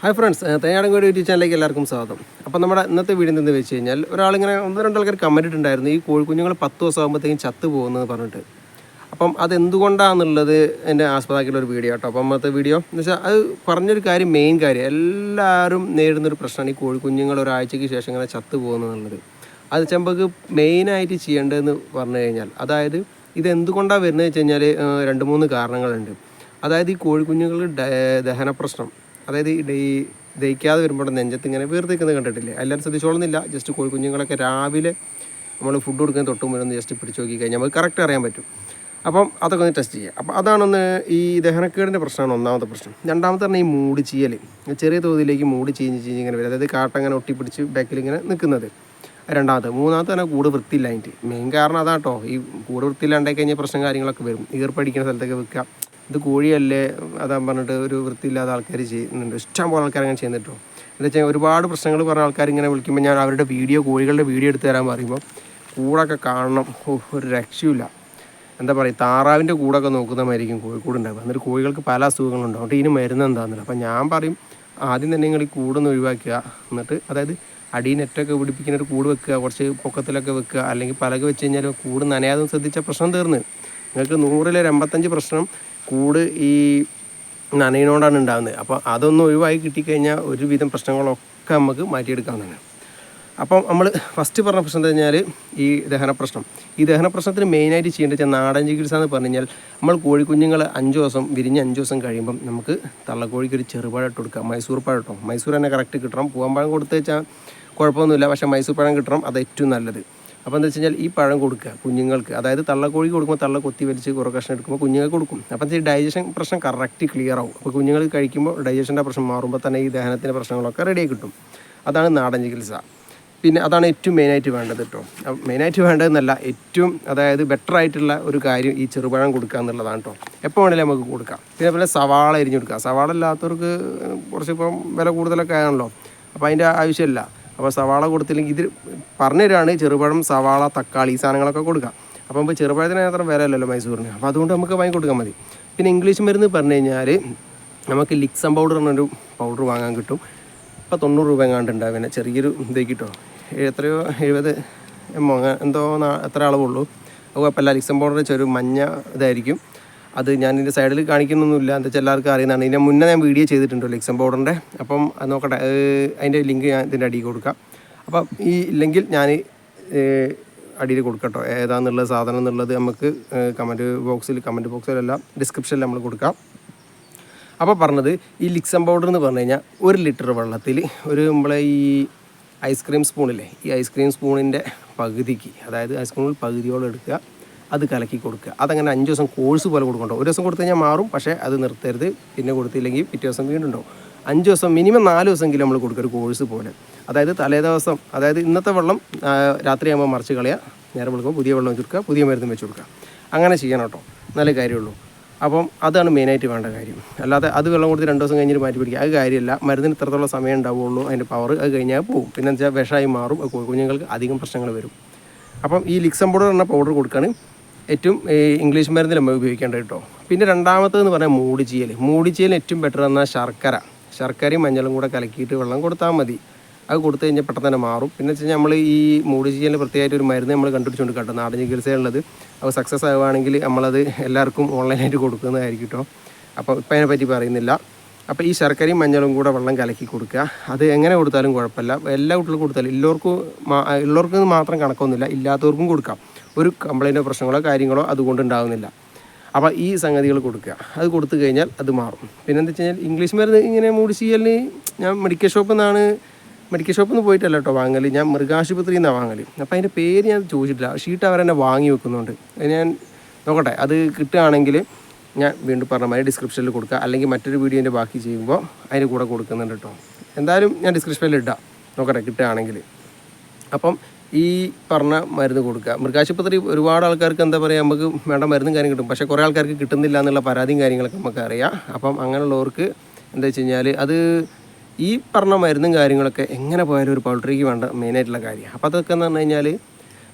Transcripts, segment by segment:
Hi friends തയ്യാറങ്ങോട് YouTube ചാനലിലേക്ക് എല്ലാവർക്കും സ്വാഗതം. അപ്പോൾ നമ്മുടെ ഇന്നത്തെ വീഡിയോ എന്തെന്ന് വെച്ച് കഴിഞ്ഞാൽ ഒരാളിങ്ങനെ ഒന്ന് രണ്ട് ആൾക്കാർ കമന്റ് ഇട്ടുണ്ടായിരുന്നു ഈ കോഴിക്കുഞ്ഞുങ്ങൾ പത്ത് ദിവസം ആകുമ്പോഴത്തേക്കും ചത്ത് പോകുന്നത് പറഞ്ഞിട്ട്. അപ്പം അതെന്തുകൊണ്ടാണെന്നുള്ളത് എന്റെ ആസ്പദമാക്കിയുള്ള ഒരു വീഡിയോ കേട്ടോ. അപ്പം അന്നത്തെ വീഡിയോ എന്ന് വെച്ചാൽ അത് പറഞ്ഞൊരു കാര്യം മെയിൻ കാര്യം എല്ലാവരും നേരിടുന്നൊരു പ്രശ്നമാണ് ഈ കോഴിക്കുഞ്ഞുങ്ങൾ ഒരാഴ്ചയ്ക്ക് ശേഷം ഇങ്ങനെ ചത്ത് പോകുന്നതെന്നുള്ളത് അത് ചെമ്പക്ക് മെയിനായിട്ട് ചെയ്യേണ്ടതെന്ന് പറഞ്ഞു കഴിഞ്ഞാൽ അതായത് ഇതെന്തുകൊണ്ടാണ് വരുന്നത് വെച്ച് കഴിഞ്ഞാൽ രണ്ട് മൂന്ന് കാരണങ്ങളുണ്ട്. അതായത് ഈ കോഴിക്കുഞ്ഞുങ്ങൾ ദഹന പ്രശ്നം അതായത് ഈ ദഹിക്കാതെ വരുമ്പോൾ നെഞ്ചത്ത് ഇങ്ങനെ വീർത്തിക്കുന്നത് കണ്ടിട്ടില്ലേ? എല്ലാവരും ശ്രദ്ധിച്ചോളുന്നില്ല. ജസ്റ്റ് കോഴി കുഞ്ഞുങ്ങളൊക്കെ രാവിലെ നമ്മൾ ഫുഡ് കൊടുക്കുന്ന തൊട്ട് മുന്നേ ജസ്റ്റ് പിടിച്ച് നോക്കി കഴിഞ്ഞാൽ നമുക്ക് കറക്റ്റ് അറിയാൻ പറ്റും. അപ്പം അതൊക്കെ ഒന്ന് ടെസ്റ്റ് ചെയ്യുക അപ്പം അതാണൊന്ന് ഈ ദഹനക്കേടിന്റെ പ്രശ്നമാണ് ഒന്നാമത്തെ പ്രശ്നം. രണ്ടാമത്തെ പറഞ്ഞാൽ ഈ മൂടി ചീയൽ ചെറിയ തോതിലേക്ക് മൂടി ചീഞ്ഞ് ചീഞ്ഞ് ഇങ്ങനെ വരും. അതായത് കാട്ടങ്ങനെ ഒട്ടിപ്പിടിച്ച് ബാക്കിൽ ഇങ്ങനെ നിൽക്കുന്നത് രണ്ടാമത്തെ. മൂന്നാമത്തെ തന്നെ കൂട് വൃത്തിയില്ലായിട്ട് മെയിൻ കാരണം അതാട്ടോ. ഈ കൂട് വൃത്തിയില്ലാണ്ടായി കഴിഞ്ഞാൽ പ്രശ്നം കാര്യങ്ങളൊക്കെ വരും. ഈർപ്പടിക്കുന്ന സ്ഥലത്തൊക്കെ വെക്കുക. ഇത് കോഴിയല്ലേ അതാ പറഞ്ഞിട്ട് ഒരു വൃത്തിയില്ലാത്ത ആൾക്കാർ ചെയ്യുന്നുണ്ട്. ഇഷ്ടം പോലെ ആൾക്കാർ അങ്ങനെ ചെയ്യുന്നുണ്ടോ എന്താ വെച്ചാൽ ഒരുപാട് പ്രശ്നങ്ങൾ പറഞ്ഞ ആൾക്കാർ ഇങ്ങനെ വിളിക്കുമ്പോൾ ഞാൻ അവരുടെ വീഡിയോ കോഴികളുടെ വീഡിയോ എടുത്തു തരാൻ പറയുമ്പോൾ കൂടൊക്കെ കാണണം. ഒരു രക്ഷയില്ല എന്താ പറയുക താറാവിന്റെ കൂടൊക്കെ നോക്കുന്ന മാതിരിക്കും കോഴിക്കൂട് ഉണ്ടാവുക എന്നിട്ട് കോഴികൾക്ക് പല അസുഖങ്ങളുണ്ടാവും. എന്നിട്ട് ഇതിന് മരുന്ന് എന്താണെന്നില്ല അപ്പം ഞാൻ പറയും ആദ്യം തന്നെ നിങ്ങൾ ഈ കൂടൊന്ന് ഒഴിവാക്കുക. എന്നിട്ട് അതായത് അടി നെറ്റൊക്കെ പിടിപ്പിക്കുന്ന ഒരു കൂട് വെക്കുക. കുറച്ച് പൊക്കത്തിലൊക്കെ വെക്കുക. അല്ലെങ്കിൽ പലക വെച്ച് കഴിഞ്ഞാൽ കൂട് നനയാതെ ശ്രദ്ധിച്ച പ്രശ്നം തീർന്ന്. നിങ്ങൾക്ക് നൂറിൽ ഒരു എൺപത്തഞ്ച് പ്രശ്നം കൂട് ഈ നനയിനോടാണ് ഉണ്ടാകുന്നത് അപ്പോൾ അതൊന്ന് ഒഴിവായി കിട്ടിക്കഴിഞ്ഞാൽ ഒരുവിധം പ്രശ്നങ്ങളൊക്കെ നമുക്ക് മാറ്റിയെടുക്കാവുന്നതാണ്. അപ്പം നമ്മൾ ഫസ്റ്റ് പറഞ്ഞ പ്രശ്നം എന്താ കഴിഞ്ഞാൽ ഈ ദഹന പ്രശ്നം. ഈ ദഹന പ്രശ്നത്തിന് മെയിനായിട്ട് ചെയ്യേണ്ടത് നാടൻ ചികിത്സ എന്ന് പറഞ്ഞു കഴിഞ്ഞാൽ നമ്മൾ കോഴിക്കുഞ്ഞുങ്ങൾ അഞ്ച് ദിവസം വിരിഞ്ഞ് അഞ്ച് ദിവസം കഴിയുമ്പം നമുക്ക് തള്ളക്കോഴിക്ക് ഒരു ചെറുപഴം കൊടുക്കുക കൊടുക്കാം. മൈസൂർ പഴം കേട്ടോ മൈസൂർ തന്നെ കറക്റ്റ് കിട്ടണം. പൂവൻ പഴം കൊടുത്തു വെച്ചാൽ കുഴപ്പമൊന്നുമില്ല. പക്ഷേ മൈസൂർ പഴം കിട്ടണം. അത് ഏറ്റവും നല്ലത്. അപ്പോൾ എന്താ വെച്ച് കഴിഞ്ഞാൽ ഈ പഴം കൊടുക്കുക കുഞ്ഞുങ്ങൾക്ക്. അതായത് തള്ളക്കോഴി കൊടുക്കുമ്പോൾ തള്ള കൊത്തി വലിച്ച് കുറേ കഷ്ണം എടുക്കുമ്പോൾ കുഞ്ഞുങ്ങൾക്ക് കൊടുക്കും. അപ്പം ഈ ഡൈജഷൻ പ്രശ്നം കറക്റ്റ് ക്ലിയർ ആവും. അപ്പോൾ കുഞ്ഞുങ്ങൾ കഴിക്കുമ്പോൾ ഡൈജഷന്റെ പ്രശ്നം മാറുമ്പോൾ തന്നെ ഈ ദഹനത്തിന്റെ പ്രശ്നങ്ങളൊക്കെ റെഡിയായി കിട്ടും. അതാണ് നാടൻ ചികിത്സ. പിന്നെ അതാണ് ഏറ്റവും മെയിനായിട്ട് വേണ്ടത് കേട്ടോ മെയിനായിട്ട് വേണ്ടതെന്നല്ല ഏറ്റവും അതായത് ബെറ്റർ ആയിട്ടുള്ള ഒരു കാര്യം ഈ ചെറുപഴം കൊടുക്കുക എന്നുള്ളതാണ് കേട്ടോ എപ്പോൾ വേണമെങ്കിലും നമുക്ക് കൊടുക്കാം. പിന്നെ അതുപോലെ സവാള എരിഞ്ഞു കൊടുക്കുക. സവാള ഇല്ലാത്തവർക്ക് കുറച്ച് ഇപ്പം വില കൂടുതലൊക്കെ ആണല്ലോ. അപ്പോൾ അതിന്റെ ആവശ്യമില്ല. അപ്പോൾ സവാള കൊടുത്തില്ലെങ്കിൽ പറഞ്ഞു തരാണ് ചെറുപഴം സവാള തക്കാളി ഈ സാധനങ്ങളൊക്കെ കൊടുക്കുക അപ്പം ഇപ്പോൾ ചെറുപഴത്തിന് അത്ര വില അല്ലല്ലോ മൈസൂറിന്. അപ്പോൾ അതുകൊണ്ട് നമുക്ക് വാങ്ങി കൊടുക്കാൻ മതി. പിന്നെ ഇംഗ്ലീഷ് മരുന്ന് പറഞ്ഞു കഴിഞ്ഞാൽ നമുക്ക് ലിക്സം പൗഡർ എന്നൊരു പൗഡർ വാങ്ങാൻ കിട്ടും. ഇപ്പോൾ തൊണ്ണൂറ് രൂപ എങ്ങാണ്ട് ഉണ്ടാവും പിന്നെ ചെറിയൊരു ഇതേ കിട്ടോ. എത്രയോ എഴുപത് എമ്മോ എന്തോ എത്ര അളവുള്ളൂ. അപ്പോൾ കുഴപ്പമില്ല. ലിക്സം പൗഡർ ചെറു മഞ്ഞ ഇതായിരിക്കും. അത് ഞാൻ ഇതിന്റെ സൈഡിൽ കാണിക്കുന്നൊന്നുമില്ല. എന്താ വെച്ചാൽ എല്ലാവർക്കും അറിയുന്നതാണ്. ഇതിന്റെ മുന്നേ ഞാൻ വീഡിയോ ചെയ്തിട്ടുണ്ടല്ലോ ലിക്സം പൗഡറിന്റെ അപ്പം അത് നോക്കട്ടെ അതിന്റെ ലിങ്ക് ഞാൻ ഇതിന്റെ അടിയിൽ കൊടുക്കാം. അപ്പം ഈ ഇല്ലെങ്കിൽ ഞാൻ അടിയിൽ കൊടുക്കട്ടോ. ഏതാന്നുള്ള സാധനം എന്നുള്ളത് നമുക്ക് കമന്റ് ബോക്സിൽ കമന്റ് ബോക്സിലെല്ലാം ഡിസ്ക്രിപ്ഷനിൽ നമ്മൾ കൊടുക്കാം. അപ്പോൾ പറഞ്ഞത് ഈ ലിക്സം പൗഡർ എന്ന് പറഞ്ഞു കഴിഞ്ഞാൽ ഒരു ലിറ്റർ വെള്ളത്തിൽ ഒരു നമ്മളെ ഈ ഐസ്ക്രീം സ്പൂണില്ലേ ഈ ഐസ്ക്രീം സ്പൂണിന്റെ പകുതിക്ക് അതായത് ഐസ്ക്രീമിൽ പകുതിയോളം എടുക്കുക. അത് കലക്കി കൊടുക്കുക. അതങ്ങനെ അഞ്ച് ദിവസം കോഴ്സ് പോലെ കൊടുക്കണ്ടോ? ഒരു ദിവസം കൊടുത്തു കഴിഞ്ഞാൽ മാറും പക്ഷേ അത് നിർത്തരുത്. പിന്നെ കൊടുത്തില്ലെങ്കിൽ പിറ്റേ ദിവസം വീണ്ടും അഞ്ച് ദിവസം മിനിമം നാല് ദിവസമെങ്കിലും നമ്മൾ കൊടുക്കുക ഒരു കോഴ്സ് പോലെ. അതായത് തലേ ദിവസം അതായത് ഇന്നത്തെ വെള്ളം രാത്രിയാകുമ്പോൾ മറിച്ച് കളയുക. നേരം വിളിക്കുമ്പോൾ പുതിയ വെള്ളം വെച്ച് കൊടുക്കുക പുതിയ മരുന്ന് വെച്ച് കൊടുക്കുക. അങ്ങനെ ചെയ്യണം കേട്ടോ. നല്ല കാര്യമുള്ളൂ. അപ്പം അതാണ് മെയിനായിട്ട് വേണ്ട കാര്യം. അല്ലാതെ അത് വെള്ളം കൊടുത്ത് രണ്ട് ദിവസം കഴിഞ്ഞിട്ട് മാറ്റി പിടിക്കുക. അത് കാര്യമില്ല. മരുന്നിന് ഇത്രത്തോളം സമയം ഉണ്ടാവുള്ളൂ അതിന്റെ പവർ അത് കഴിഞ്ഞാൽ പോകും പിന്നെ വെച്ചാൽ വിഷമായി മാറും. കുഞ്ഞുങ്ങൾക്ക് അധികം പ്രശ്നങ്ങൾ വരും. അപ്പം ഈ ലിക്സം പൗഡർ എന്ന പൗഡർ കൊടുക്കുകയാണ്. ഏറ്റവും ഇംഗ്ലീഷ് മരുന്നിൽ നമ്മൾ ഉപയോഗിക്കേണ്ടത് കേട്ടോ. പിന്നെ രണ്ടാമത്തേന്ന് പറഞ്ഞാൽ മൂടിച്ചീയൽ മൂടിച്ചീയൽ ഏറ്റവും ബെറ്റർ എന്നാൽ ശർക്കര. ശർക്കരയും മഞ്ഞളും കൂടെ കലക്കിയിട്ട് വെള്ളം കൊടുത്താൽ മതി. അത് കൊടുത്തു കഴിഞ്ഞാൽ പെട്ടെന്ന് തന്നെ മാറും. പിന്നെ വെച്ച് കഴിഞ്ഞാൽ നമ്മൾ ഈ മൂടിച്ചീയലിന് പ്രത്യേകമായിട്ട് ഒരു മരുന്ന് നമ്മൾ കണ്ടുപിടിച്ചുകൊണ്ട് കേട്ടോ. നാടൻ ചികിത്സയുള്ളത് അത് സക്സസ് ആവുകയാണെങ്കിൽ നമ്മളത് എല്ലാവർക്കും ഓൺലൈനായിട്ട് കൊടുക്കുന്നതായിരിക്കും കേട്ടോ. അപ്പോൾ ഇപ്പം അതിനെപ്പറ്റി പറയുന്നില്ല. അപ്പോൾ ഈ ശർക്കരയും മഞ്ഞളും കൂടെ വെള്ളം കലക്കി കൊടുക്കുക. അത് എങ്ങനെ കൊടുത്താലും കുഴപ്പമില്ല. എല്ലാ കുട്ടികൾക്കും കൊടുത്താലും എല്ലാവർക്കും ഉള്ളവർക്ക് മാത്രം കണക്കൊന്നുമില്ല. ഇല്ലാത്തവർക്കും കൊടുക്കാം. ഒരു കംപ്ലൈന്റോ പ്രശ്നങ്ങളോ കാര്യങ്ങളോ അതുകൊണ്ട് ഉണ്ടാകുന്നില്ല. അപ്പോൾ ഈ സംഗതികൾ കൊടുക്കുക. അത് കൊടുത്തു കഴിഞ്ഞാൽ അത് മാറും. പിന്നെ എന്താ വെച്ച് കഴിഞ്ഞാൽ ഇംഗ്ലീഷ് മരുന്ന് ഇങ്ങനെ മൂടിച്ചിയലിന് ഞാൻ മെഡിക്കൽ ഷോപ്പിൽ നിന്നാണ് മെഡിക്കൽ ഷോപ്പിൽ നിന്ന് പോയിട്ടല്ല കേട്ടോ വാങ്ങൽ ഞാൻ മൃഗാശുപത്രിയിൽ നിന്നാണ് വാങ്ങൽ അപ്പോൾ അതിന്റെ പേര് ഞാൻ ചോദിച്ചിട്ടില്ല. ഷീട്ട് അവരെന്നെ വാങ്ങി വെക്കുന്നുണ്ട്. ഞാൻ നോക്കട്ടെ. അത് കിട്ടുകയാണെങ്കിൽ ഞാൻ വീണ്ടും പറഞ്ഞ മാതിരി ഡിസ്ക്രിപ്ഷനിൽ കൊടുക്കുക. അല്ലെങ്കിൽ മറ്റൊരു വീഡിയോന്റെ ബാക്കി ചെയ്യുമ്പോൾ അതിന് കൂടെ കൊടുക്കുന്നുണ്ട് കേട്ടോ എന്തായാലും ഞാൻ ഡിസ്ക്രിപ്ഷനിൽ ഇടാം. നോക്കട്ടെ കിട്ടുകയാണെങ്കിൽ. അപ്പം ഈ പറഞ്ഞ മരുന്ന് കൊടുക്കുക. മൃഗാശുപത്രി ഒരുപാട് ആൾക്കാർക്ക് എന്താ പറയുക നമുക്ക് വേണ്ട മരുന്നും കാര്യം കിട്ടും. പക്ഷേ കുറേ ആൾക്കാർക്ക് കിട്ടുന്നില്ല എന്നുള്ള പരാതിയും കാര്യങ്ങളൊക്കെ നമുക്ക് അറിയാം അപ്പം അങ്ങനെയുള്ളവർക്ക് എന്താ വെച്ച് കഴിഞ്ഞാൽ അത് ഈ പറഞ്ഞ മരുന്നും കാര്യങ്ങളൊക്കെ എങ്ങനെ പോയാലും ഒരു പൗൾട്രിക്ക് വേണ്ട മെയിനായിട്ടുള്ള കാര്യം അപ്പോൾ അതൊക്കെ എന്ന് പറഞ്ഞു കഴിഞ്ഞാൽ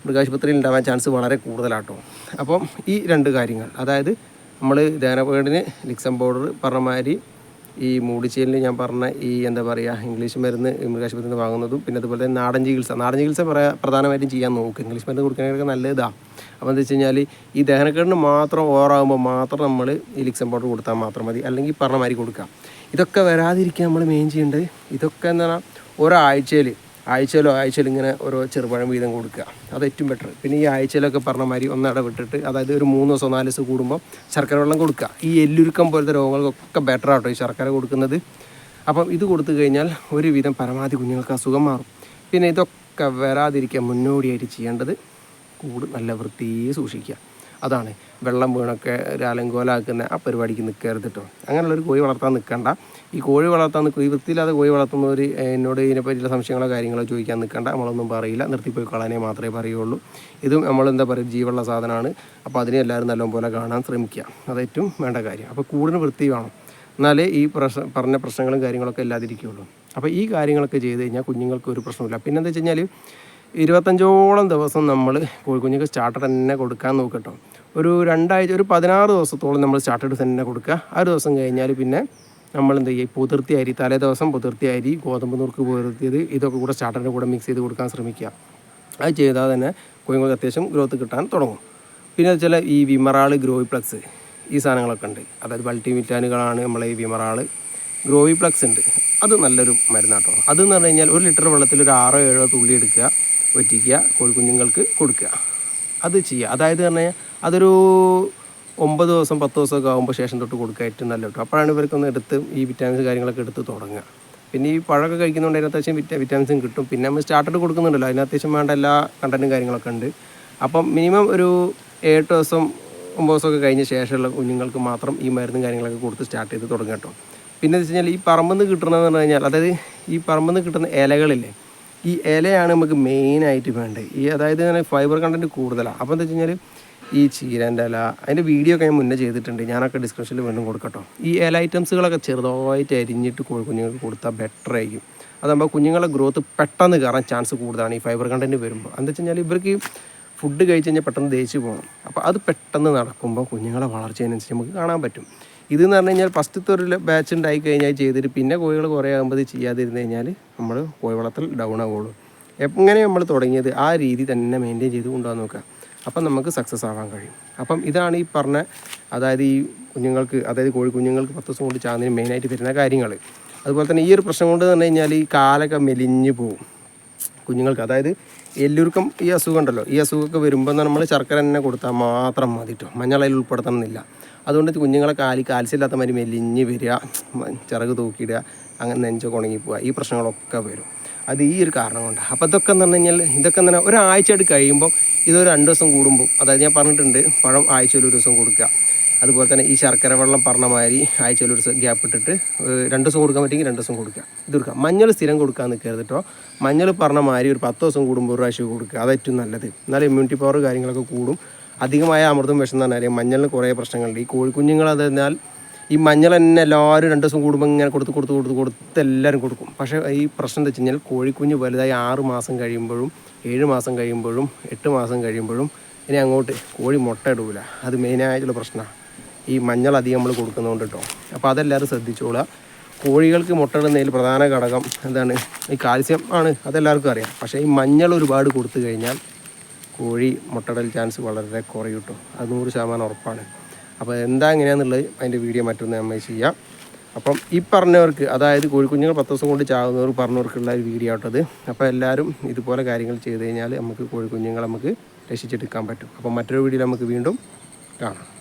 മൃഗാശുപത്രിയിൽ ഉണ്ടാവാൻ ചാൻസ് വളരെ കൂടുതലാട്ടോ. അപ്പം ഈ രണ്ട് കാര്യങ്ങൾ. അതായത് നമ്മൾ ധ്യാനപേടിന് ലിക്സം പൗഡർ പറഞ്ഞ മാതിരി ഈ മൂടിച്ചേലിന് ഞാൻ പറഞ്ഞ ഈ എന്താ പറയുക ഇംഗ്ലീഷ് മരുന്ന് മൃഗാശുപത്രിയിൽ നിന്ന് വാങ്ങുന്നതും പിന്നെ അതുപോലെ തന്നെ നാടൻ ചികിത്സ. നാടൻ ചികിത്സ പ്രധാനമായിട്ടും ചെയ്യാൻ നോക്കുക ഇംഗ്ലീഷ് മരുന്ന് കൊടുക്കുന്നതൊക്കെ നല്ലതാണ് അപ്പോൾ എന്താ വെച്ച് കഴിഞ്ഞാൽ ഈ ദഹനക്കേടിന് മാത്രം ഓറാകുമ്പോൾ മാത്രം നമ്മൾ ഈ പൗഡർ കൊടുത്താൽ മാത്രം മതി. അല്ലെങ്കിൽ പറഞ്ഞ മാതിരി കൊടുക്കാം. ഇതൊക്കെ വരാതിരിക്കാൻ നമ്മൾ മെയിൻ ചെയ്യേണ്ടത് ഇതൊക്കെ എന്താ ഒരാഴ്ചയിൽ ആഴ്ചയിലോ ആഴ്ചയിൽ ഇങ്ങനെ ഓരോ ചെറുപഴം വീതം കൊടുക്കുക. അത് ഏറ്റവും ബെറ്റർ പിന്നെ ഈ ആഴ്ചയിലൊക്കെ പറഞ്ഞ മാതിരി ഒന്നട വിട്ടിട്ട് അതായത് ഒരു മൂന്ന് ദിവസം നാല് ദിവസം കൂടുമ്പോൾ ശർക്കര വെള്ളം കൊടുക്കുക. ഈ എല്ലുരുക്കം പോലത്തെ രോഗങ്ങൾക്കൊക്കെ ബെറ്റർ ആട്ടോ ഈ ശർക്കര കൊടുക്കുന്നത്. അപ്പം ഇത് കൊടുത്തു കഴിഞ്ഞാൽ ഒരുവിധം പരമാവധി കുഞ്ഞുങ്ങൾക്ക് അസുഖം മാറും. പിന്നെ ഇതൊക്കെ വരാതിരിക്കാൻ മുന്നോടിയായിട്ട് ചെയ്യേണ്ടത് കൂട് നല്ല വൃത്തിയെ സൂക്ഷിക്കുക. അതാണ്. വെള്ളം വീണൊക്കെ ഒരു അലങ്കോലാക്കുന്ന ആ പരിപാടിക്ക് നിൽക്കരുത് കേട്ടോ അങ്ങനെയുള്ളൊരു കോഴി വളർത്താൻ നിൽക്കണ്ട. ഈ കോഴി വളർത്താൻ നിൽക്കും ഈ വൃത്തിയില്ലാതെ കോഴി വളർത്തുന്നവർ എന്നോട് ഇതിനെപ്പറ്റിയുള്ള സംശയങ്ങളോ കാര്യങ്ങളോ ചോദിക്കാൻ നിൽക്കണ്ട. നമ്മളൊന്നും പറയില്ല. നിർത്തിപ്പോയി കളയാനേ മാത്രമേ പറയുള്ളൂ. ഇതും നമ്മളെന്താ പറയുക ജീവുള്ള സാധനമാണ്. അപ്പോൾ അതിനെ എല്ലാവരും നല്ലപോലെ കാണാൻ ശ്രമിക്കുക അത് ഏറ്റവും വേണ്ട കാര്യം. അപ്പോൾ കൂടുതൽ വൃത്തി വേണം. എന്നാലേ ഈ പ്രശ്ന പറഞ്ഞ പ്രശ്നങ്ങളും കാര്യങ്ങളൊക്കെ ഇല്ലാതിരിക്കുകയുള്ളൂ. അപ്പോൾ ഈ കാര്യങ്ങളൊക്കെ ചെയ്ത് കഴിഞ്ഞാൽ കുഞ്ഞുങ്ങൾക്ക് ഒരു പ്രശ്നമില്ല പിന്നെന്താ വെച്ച് കഴിഞ്ഞാൽ ഇരുപത്തഞ്ചോളം ദിവസം നമ്മൾ കോഴിക്കുഞ്ഞിക്ക് സ്റ്റാർട്ടർ തന്നെ കൊടുക്കാൻ നോക്കട്ടോ. ഒരു രണ്ടാഴ്ച ഒരു പതിനാറ് ദിവസത്തോളം നമ്മൾ സ്റ്റാർട്ടർ തന്നെ കൊടുക്കുക. ആ ഒരു ദിവസം കഴിഞ്ഞാൽ പിന്നെ നമ്മൾ എന്ത് ചെയ്യും? പുതിർത്തി അരി തലേ ദിവസം പുതിർത്തി അരി ഗോതമ്പ് നുറുക്ക് പുതിർത്തിയത് ഇതൊക്കെ കൂടെ സ്റ്റാർട്ടറിന്റെ കൂടെ മിക്സ് ചെയ്ത് കൊടുക്കാൻ ശ്രമിക്കുക. അത് ചെയ്താൽ തന്നെ കുഞ്ഞുങ്ങൾക്ക് അത്യാവശ്യം ഗ്രോത്ത് കിട്ടാൻ തുടങ്ങും. പിന്നെ ചില ഈ വിമറാൾ ഗ്രോയി പ്ലക്സ് ഈ സാധനങ്ങളൊക്കെ ഉണ്ട്. അതായത് മൾട്ടി വിറ്റാമിനുകളാണ് നമ്മളെ ഈ വിമറാൾ. ഗ്രോയി പ്ലക്സ് ഉണ്ട്. അത് നല്ലൊരു മരുന്നാട്ടോ. അതെന്ന് പറഞ്ഞു കഴിഞ്ഞാൽ ഒരു ലിറ്റർ വെള്ളത്തിൽ ഒരു ആറോ ഏഴോ തുള്ളി എടുക്കുക. വറ്റിക്കുക കോഴിക്കുഞ്ഞുങ്ങൾക്ക് കൊടുക്കുക. അത് ചെയ്യുക. അതായത് പറഞ്ഞാൽ അതൊരു ഒമ്പത് ദിവസം പത്ത് ദിവസമൊക്കെ ആകുമ്പോൾ ശേഷം തൊട്ട് കൊടുക്കുക ഏറ്റവും നല്ല കേട്ടോ അപ്പോഴാണ് ഇവർക്കൊന്ന് എടുത്ത് ഈ വിറ്റാമിൻസ് കാര്യങ്ങളൊക്കെ എടുത്ത് തുടങ്ങുക. പിന്നെ ഈ പഴമൊക്കെ കഴിക്കുന്നതുകൊണ്ട് അതിന് അത്യാവശ്യം വിറ്റ വിറ്റാമിൻസും കിട്ടും. പിന്നെ നമ്മൾ സ്റ്റാർട്ടർ കൊടുക്കുന്നുണ്ടല്ലോ. അതിന് അത്യാവശ്യം വേണ്ട എല്ലാ കണ്ടന്റും കാര്യങ്ങളൊക്കെ ഉണ്ട്. അപ്പം മിനിമം ഒരു ഏഴ് ദിവസം ഒമ്പത് ദിവസമൊക്കെ കഴിഞ്ഞ ശേഷമുള്ള കുഞ്ഞുങ്ങൾക്ക് മാത്രം ഈ മരുന്നും കാര്യങ്ങളൊക്കെ കൊടുത്ത് സ്റ്റാർട്ട് ചെയ്ത് തുടങ്ങുക കേട്ടോ. പിന്നെ എന്ന് വെച്ച് കഴിഞ്ഞാൽ ഈ പറമ്പിൽ നിന്ന് കിട്ടണമെന്ന് പറഞ്ഞു കഴിഞ്ഞാൽ അതായത് ഈ പറമ്പിൽ നിന്ന് കിട്ടുന്ന ഇലകളില്ലേ ഈ ഇലയാണ് നമുക്ക് മെയിനായിട്ട് വേണ്ടത്. ഈ അതായത് ഇങ്ങനെ ഫൈബർ കണ്ടന്റ് കൂടുതലാണ് അപ്പോൾ എന്താ വെച്ച് ഈ ചീരന്റെ ഇല അതിന്റെ വീഡിയോ ഒക്കെ ഞാൻ മുന്നേ ചെയ്തിട്ടുണ്ട്. ഞാനൊക്കെ ഡിസ്ക്രിപ്ഷനിൽ വീണ്ടും കൊടുക്കട്ടോ. ഈ ഇല ഐറ്റംസുകളൊക്കെ ചെറുതായിട്ട് അരിഞ്ഞിട്ട് കോഴിക്കുഞ്ഞുങ്ങൾക്ക് കൊടുത്താൽ ബെറ്റർ ആയിരിക്കും. അതാകുമ്പോൾ കുഞ്ഞുങ്ങളുടെ ഗ്രോത്ത് പെട്ടെന്ന് കയറാൻ ചാൻസ് കൂടുതലാണ് ഈ ഫൈബർ കണ്ടന്റ് വരുമ്പോൾ എന്താ വെച്ച് കഴിഞ്ഞാൽ ഇവർക്ക് ഫുഡ് കഴിച്ച് കഴിഞ്ഞാൽ പെട്ടെന്ന് ദേശിച്ച് പോകണം അപ്പോൾ അത് പെട്ടെന്ന് നടക്കുമ്പോൾ കുഞ്ഞുങ്ങളെ വളർച്ചയനുസരിച്ച് നമുക്ക് കാണാൻ പറ്റും. ഇതെന്ന് പറഞ്ഞു കഴിഞ്ഞാൽ ഫസ്റ്റത്തെ ഒരു ബാച്ച് ഉണ്ടായി കഴിഞ്ഞാൽ ചെയ്തിട്ട് പിന്നെ കോഴികൾ കുറേ ആകുമ്പോൾ ഇത് ചെയ്യാതിരുന്ന് കഴിഞ്ഞാൽ നമ്മൾ കോഴി വളർത്തൽ ഡൗൺ ആവുള്ളൂ. എങ്ങനെ നമ്മൾ തുടങ്ങിയത് ആ രീതി തന്നെ മെയിന്റെയിൻ ചെയ്ത് കൊണ്ടുപോകാൻ നോക്കുക. അപ്പം നമുക്ക് സക്സസ് ആവാൻ കഴിയും. അപ്പം ഇതാണ് ഈ പറഞ്ഞ അതായത് ഈ കുഞ്ഞുങ്ങൾക്ക് അതായത് കോഴി കുഞ്ഞുങ്ങൾക്ക് പത്ത് ദിവസം കൊണ്ട് ചാകുന്നതിന് മെയിനായിട്ട് വരുന്ന കാര്യങ്ങൾ. അതുപോലെ തന്നെ ഈ ഒരു പ്രശ്നം കൊണ്ട് പറഞ്ഞു കഴിഞ്ഞാൽ ഈ കാലൊക്കെ മെലിഞ്ഞു പോകും കുഞ്ഞുങ്ങൾക്ക് അതായത് എല്ലുരുക്കം ഈ അസുഖം ഉണ്ടല്ലോ ഈ അസുഖമൊക്കെ വരുമ്പോൾ നമ്മൾ ശർക്കര തന്നെ കൊടുത്താൽ മാത്രം മതി കേട്ടോ മഞ്ഞളയിൽ ഉൾപ്പെടുത്തണമെന്നില്ല. അതുകൊണ്ട് കുഞ്ഞുങ്ങളെ കാലി കാൽസ്യമില്ലാത്ത മാതിരി മെലിഞ്ഞ് വരിക ചിറക് തൂക്കിയിടുക അങ്ങനെ നെഞ്ചൊക്കെ ഉണങ്ങി പോവുക ഈ പ്രശ്നങ്ങളൊക്കെ വരും. അത് ഈ ഒരു കാരണം കൊണ്ടാണ്. അപ്പോൾ ഇതൊക്കെ എന്ന് പറഞ്ഞു കഴിഞ്ഞാൽ ഇതൊക്കെ എന്ന് പറഞ്ഞാൽ ഒരാഴ്ചയായിട്ട് കഴിയുമ്പോൾ ഇതൊരു രണ്ട് ദിവസം കൂടുമ്പോൾ അതായത് ഞാൻ പറഞ്ഞിട്ടുണ്ട് പഴം ആഴ്ചയിൽ ഒരു ദിവസം കൊടുക്കുക. അതുപോലെ തന്നെ ഈ ശർക്കര വെള്ളം പറഞ്ഞ മാതിരി ആഴ്ചയിൽ ഒരു ദിവസം ഗ്യാപ്പ് ഇട്ടിട്ട് രണ്ട് ദിവസം കൊടുക്കാൻ പറ്റുമെങ്കിൽ രണ്ട് ദിവസം കൊടുക്കുക. ഇത് കൊടുക്കുക. മഞ്ഞൾ സ്ഥിരം കൊടുക്കാൻ നിൽക്കരുത് കേട്ടോ. മഞ്ഞൾ പറഞ്ഞ മാതിരി ഒരു പത്ത് ദിവസം കൂടുമ്പോൾ ഒരു പ്രാവശ്യം കൊടുക്കുക. അത് ഏറ്റവും നല്ലത്. എന്നാലും ഇമ്മ്യൂണിറ്റി പവർ കാര്യങ്ങളൊക്കെ കൂടും. അധികമായ അമൃതം വിഷം എന്ന് പറഞ്ഞാൽ മഞ്ഞളിന് കുറേ പ്രശ്നങ്ങളുണ്ട്. ഈ കോഴിക്കുഞ്ഞുങ്ങൾ അതെന്നാൽ ഈ മഞ്ഞൾ തന്നെ എല്ലാവരും രണ്ട് ദിവസം കൂടുമ്പോൾ ഇങ്ങനെ കൊടുത്ത് കൊടുത്ത് കൊടുത്ത് കൊടുത്ത് എല്ലാവരും കൊടുക്കും. പക്ഷേ ഈ പ്രശ്നം എന്താ വെച്ച് കഴിഞ്ഞാൽ കോഴിക്കുഞ്ഞ് വലുതായി ആറ് മാസം കഴിയുമ്പോഴും ഏഴ് മാസം കഴിയുമ്പോഴും എട്ട് മാസം കഴിയുമ്പോഴും ഇനി അങ്ങോട്ട് കോഴി മുട്ട ഇടൂല. അത് മെയിനായിട്ടുള്ള പ്രശ്നമാണ് ഈ മഞ്ഞൾ അധികം നമ്മൾ കൊടുക്കുന്നതുകൊണ്ട് കേട്ടോ അപ്പോൾ അതെല്ലാവരും ശ്രദ്ധിച്ചോളുക. കോഴികൾക്ക് മുട്ടയിടുന്നതിൽ പ്രധാന ഘടകം എന്താണ്? ഈ കാൽസ്യം ആണ്. അതെല്ലാവർക്കും അറിയാം. പക്ഷേ ഈ മഞ്ഞൾ ഒരുപാട് കൊടുത്തു കഴിഞ്ഞാൽ കോഴി മുട്ടടൽ ചാൻസ് വളരെ കുറയും കേട്ടോ. അത് നൂറ് ശതമാനം ഉറപ്പാണ്. അപ്പോൾ എന്താ എങ്ങനെയാണെന്നുള്ളത് അതിന്റെ വീഡിയോ മറ്റൊന്ന് നമ്മൾ ചെയ്യാം. അപ്പം ഈ പറഞ്ഞവർക്ക് അതായത് കോഴിക്കുഞ്ഞുങ്ങൾ പത്ത് ദിവസം കൊണ്ട് ചാകുന്നവർ പറഞ്ഞവർക്കുള്ള ഒരു വീഡിയോ ആട്ടത് അപ്പോൾ എല്ലാവരും ഇതുപോലെ കാര്യങ്ങൾ ചെയ്ത് കഴിഞ്ഞാൽ നമുക്ക് കോഴിക്കുഞ്ഞുങ്ങളെ നമുക്ക് രക്ഷിച്ചെടുക്കാൻ പറ്റും. അപ്പം മറ്റൊരു വീഡിയോയിൽ നമുക്ക് വീണ്ടും കാണാം.